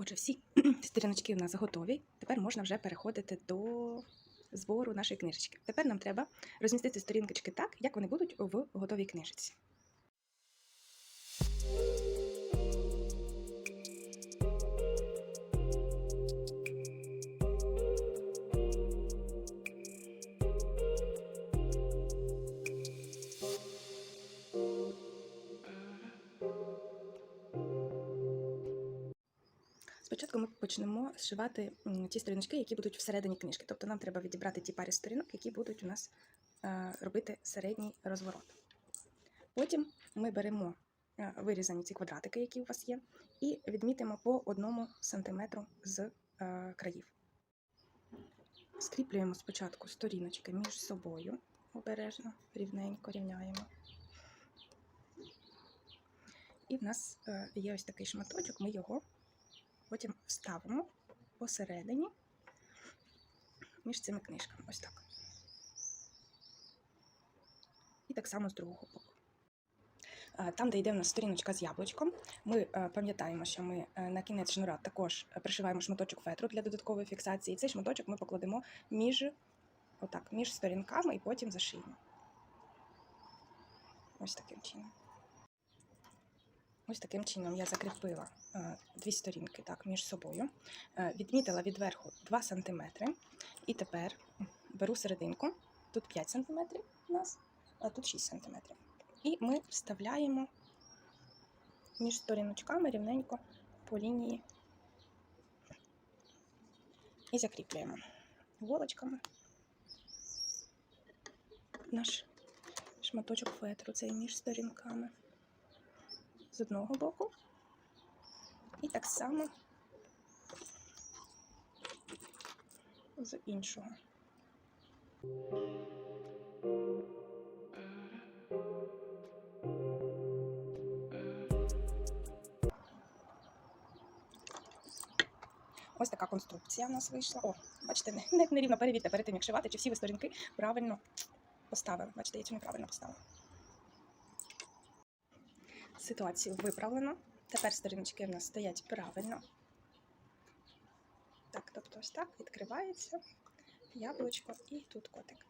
Отже, всі сторіночки у нас готові. Тепер можна вже переходити до збору нашої книжечки. Тепер нам треба розмістити сторіночки так, як вони будуть в готовій книжці. Спочатку ми почнемо зшивати ті сторіночки, які будуть всередині книжки. Тобто нам треба відібрати ті пари сторінок, які будуть у нас е, робити середній розворот. Потім ми беремо е, вирізані ці квадратики, які у вас є, і відмітимо по одному сантиметру з е, країв. Скріплюємо спочатку сторіночки між собою обережно, рівненько рівняємо. І в нас є ось такий шматочок, ми його потім вставимо посередині між цими книжками. Ось так. І так само з другого боку. Е, Там, де йде в нас сторіночка з яблучком, ми е, пам'ятаємо, що ми е, на кінець шнура також пришиваємо шматочок фетру для додаткової фіксації. І цей шматочок ми покладемо між, отак, між сторінками і потім зашиємо. Ось таким чином. Ось таким чином я закріпила е, дві сторінки так, між собою, Е, відмітила відверху 2 см. І тепер беру серединку, тут 5 см у нас, а тут 6 см. І ми вставляємо між сторіночками рівненько по лінії і закріплюємо голочками наш шматочок фетру, цей між сторінками з одного боку. І так само з іншого. Ось така конструкція в нас вийшла. О, бачите, не, не, не рівно перевірте перед тим, як шивати, чи всі ви сторінки правильно поставили. Бачите, я цю неправильно поставила. Ситуацію виправлено. Тепер сторіночки в нас стоять правильно. Так, тобто ось так відкривається яблучко і тут котик.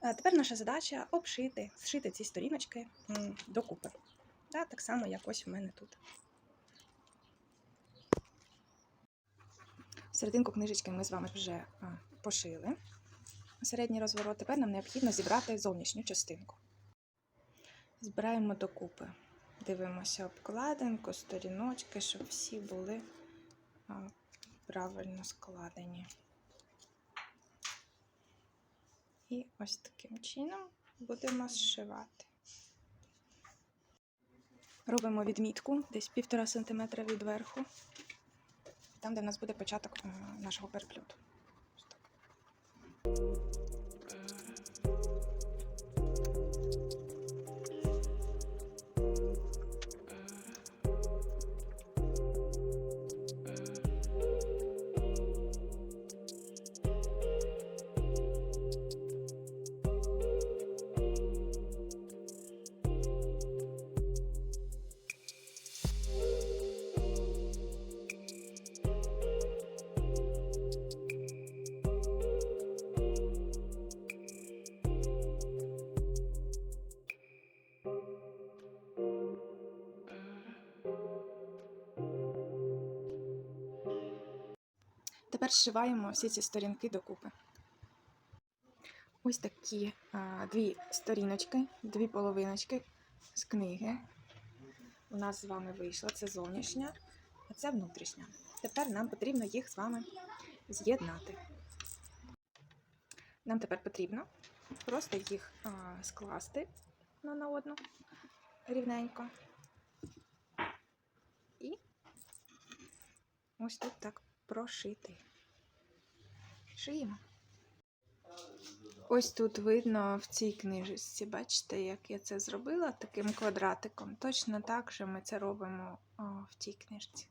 Тепер наша задача обшити, зшити ці сторіночки докупи. Так само, як ось у мене тут. Серединку книжечки ми з вами вже пошили. Середній розворот. Тепер нам необхідно зібрати зовнішню частинку. Збираємо докупи. Дивимося обкладинку, сторіночки, щоб всі були правильно складені. І ось таким чином будемо зшивати. Робимо відмітку десь півтора сантиметра від верху, там, де в нас буде початок е, нашого переплюту. Тепер зшиваємо всі ці сторінки докупи. Ось такі а, дві сторіночки, дві половиночки з книги. У нас з вами вийшла. Це зовнішня, а це внутрішня. Тепер нам потрібно їх з вами з'єднати. Нам тепер потрібно просто їх а, скласти одна на одну рівненько. І ось тут так прошити. Шиємо. Ось тут видно в цій книжечці, бачите, як я це зробила таким квадратиком. Точно так же ми це робимо в тій книжці.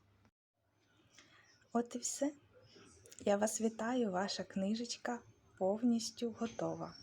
От і все. Я вас вітаю, ваша книжечка повністю готова.